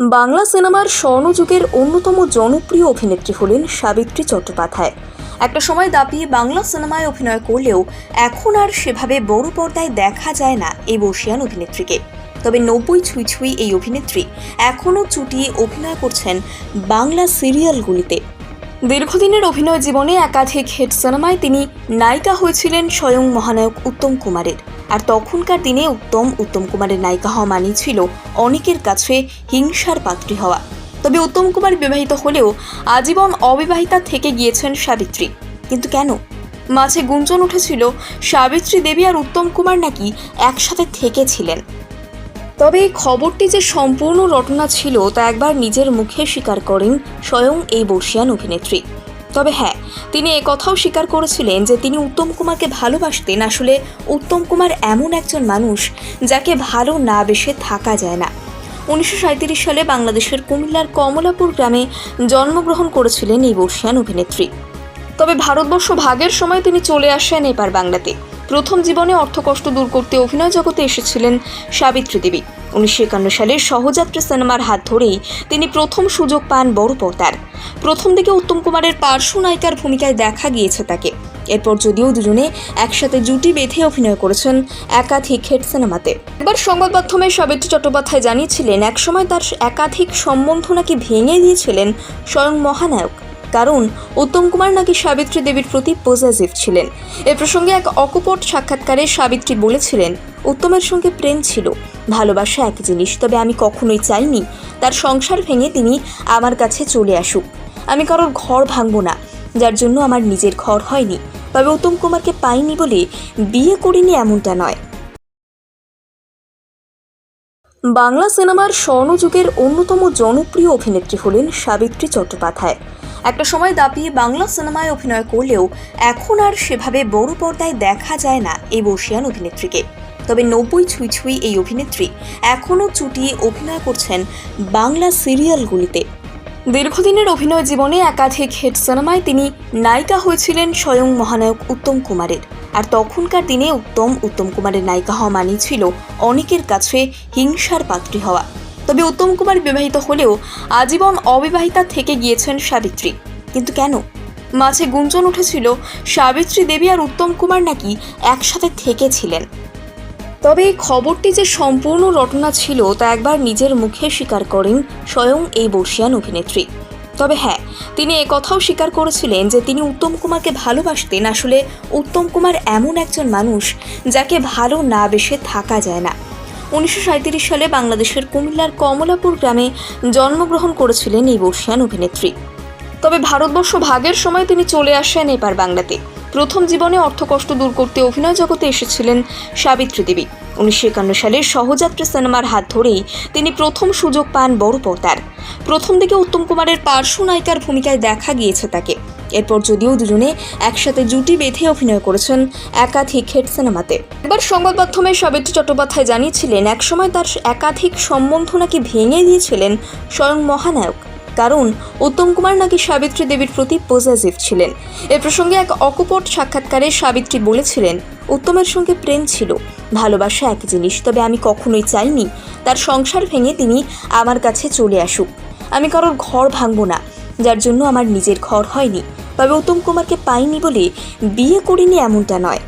বাংলা সিনেমার স্বর্ণযুগের অন্যতম জনপ্রিয় অভিনেত্রী হলেন সাবিত্রী চট্টোপাধ্যায়। একটা সময় দাপিয়ে বাংলা সিনেমায় অভিনয় করলেও এখন আর সেভাবে বড় পর্দায় দেখা যায় না এই বর্ষিয়ান অভিনেত্রীকে। তবে নব্বই ছুঁই ছুঁই এই অভিনেত্রী এখনও চুটিয়ে অভিনয় করছেন বাংলা সিরিয়ালগুলিতে। দীর্ঘদিনের অভিনয় জীবনে একাধিক হিট সিনেমায় তিনি নায়িকা হয়েছিলেন স্বয়ং মহানায়ক উত্তম কুমারের। আর তখনকার দিনে উত্তম উত্তম কুমারের নায়িকা হওয়া মানেই ছিল অনেকের কাছে হিংসার পাত্রী হওয়া। তবে উত্তম কুমার বিবাহিত হলেও আজীবন অবিবাহিতা থেকে গিয়েছেন সাবিত্রী। কিন্তু কেন? মাঝে গুঞ্জন উঠেছিল, সাবিত্রী দেবী আর উত্তম কুমার নাকি একসাথে থেকেছিলেন। তবে এই খবরটি যে সম্পূর্ণ রটনা ছিল তা একবার নিজের মুখে স্বীকার করেন স্বয়ং এই বর্ষিয়ান অভিনেত্রী। তবে হ্যাঁ তিনি কথাও স্বীকার করেছিলেন যে তিনি উত্তম কুমারকে ভালোবাসতেন। আসলে উত্তম কুমার এমন একজন মানুষ যাকে ভালো না বেসে থাকা যায় না। উনিশশো সাঁইত্রিশ সালে বাংলাদেশের কুমিল্লার কমলাপুর গ্রামে জন্মগ্রহণ করেছিলেন এই বর্ষিয়ান অভিনেত্রী। তবে ভারতবর্ষ ভাগের সময় তিনি চলে আসেন এপার বাংলাতে। প্রথম জীবনে অর্থকষ্ট দূর করতে অভিনয় জগতে এসেছিলেন সাবিত্রী দেবী। উনিশশো একান্ন সালে সহযাত্রী সিনেমার হাত ধরেই তিনি প্রথম সুযোগ পান বড় পর্দার। প্রথম দিকে উত্তম কুমারের পার্শ্ব নায়িকার ভূমিকায় দেখা গিয়েছে তাকে। এরপর যদিও দুজনে একসাথে জুটি বেঁধে অভিনয় করেছেন একাধিক হিট সিনেমাতে। এবার সংবাদ মাধ্যমে সাবিত্রী চট্টোপাধ্যায় জানিয়েছিলেন, একসময় তার একাধিক সম্বন্ধ নাকি ভেঙে দিয়েছিলেন স্বয়ং মহানায়ক। কারণ, উত্তম কুমার নাকি সাবিত্রী দেবীর প্রতি পজিটিভ ছিলেন। এ প্রসঙ্গে এক অকপট সাক্ষাৎকারে সাবিত্রী বলেছিলেন উত্তমের সঙ্গে প্রেম ছিল। ভালোবাসা এক জিনিস, তবে আমি কখনোই চাইনি তার সংসার ভেঙে তিনি আমার কাছে চলে আসুক। আমি কারোর ঘর ভাঙবো না, যার জন্য আমার নিজের ঘর হয়নি, তবে উত্তম কুমারকে পাইনি বলে বিয়ে করিনি এমনটা নয়। বাংলা সিনেমার স্বর্ণযুগের অন্যতম জনপ্রিয় অভিনেত্রী হলেন সাবিত্রী চট্টোপাধ্যায়। একটা সময় দাপিয়ে বাংলা সিনেমায় অভিনয় করলেও এখন আর সেভাবে বড় পর্দায় দেখা যায় না এই বর্ষিয়ান অভিনেত্রীকে। তবে নব্বই ছুঁই ছুঁই এই অভিনেত্রী এখনও চুটিয়ে অভিনয় করছেন বাংলা সিরিয়ালগুলিতে। দীর্ঘদিনের অভিনয় জীবনে একাধিক হিট সিনেমায় তিনি নায়িকা হয়েছিলেন স্বয়ং মহানায়ক উত্তম কুমারের। আর তখনকার দিনে উত্তম উত্তম কুমারের নায়িকা হওয়া মানেই ছিল অনেকের কাছে হিংসার পাত্রী হওয়া। তবে উত্তম কুমার বিবাহিত হলেও আজীবন অবিবাহিতা থেকে গিয়েছেন সাবিত্রী। কিন্তু কেন? মাঝে গুঞ্জন উঠেছিল, সাবিত্রী দেবী আর উত্তম কুমার নাকি একসাথে থেকেছিলেন। তবে এই খবরটি যে সম্পূর্ণ রটনা ছিল তা একবার নিজের মুখে স্বীকার করেন স্বয়ং এই বর্ষিয়ান অভিনেত্রী। তবে হ্যাঁ তিনি কথাও স্বীকার করেছিলেন যে তিনি উত্তম কুমারকে ভালোবাসতেন। আসলে উত্তম কুমার এমন একজন মানুষ যাকে ভালো না বেসে থাকা যায় না। উনিশশো সাঁইত্রিশ সালে বাংলাদেশের কুমিল্লার কমলাপুর গ্রামে জন্মগ্রহণ করেছিলেন এই বর্ষিয়ান অভিনেত্রী। তবে ভারতবর্ষ ভাগের সময় তিনি চলে আসেন এপার বাংলাতে। প্রথম জীবনে অর্থকষ্ট দূর করতে অভিনয় জগতে এসেছিলেন সাবিত্রী দেবী। উনিশশো একান্ন সালে সহযাত্রী সিনেমার হাত ধরেই তিনি প্রথম সুযোগ পান বড় পর্দার। প্রথম দিকে উত্তম কুমারের পার্শ্ব নায়িকার ভূমিকায় দেখা গিয়েছে তাকে। এরপর যদিও দুজনে একসাথে জুটি বেঁধে অভিনয় করেছেন একাধিক হেড সিনেমাতে। এবার সংবাদ মাধ্যমে সাবিত্রী চট্টোপাধ্যায় জানিয়েছিলেন, একসময় তার একাধিক সম্বন্ধ নাকি ভেঙে দিয়েছিলেন স্বয়ং মহানায়ক। কারণ উত্তম কুমার নাকি সাবিত্রী দেবীর প্রতি পজিটিভ ছিলেন। এ প্রসঙ্গে এক অকপট সাক্ষাৎকারে সাবিত্রী বলেছিলেন, উত্তমের সঙ্গে প্রেম ছিল, ভালোবাসা এক জিনিস, তবে আমি কখনোই চাইনি তার সংসার ভেঙে তিনি আমার কাছে চলে আসুক। আমি কারোর ঘর ভাঙবো না, যার জন্য আমার নিজের ঘর হয়নি, তবে উত্তম কুমারকে পাইনি বলে বিয়ে করিনি এমনটা নয়।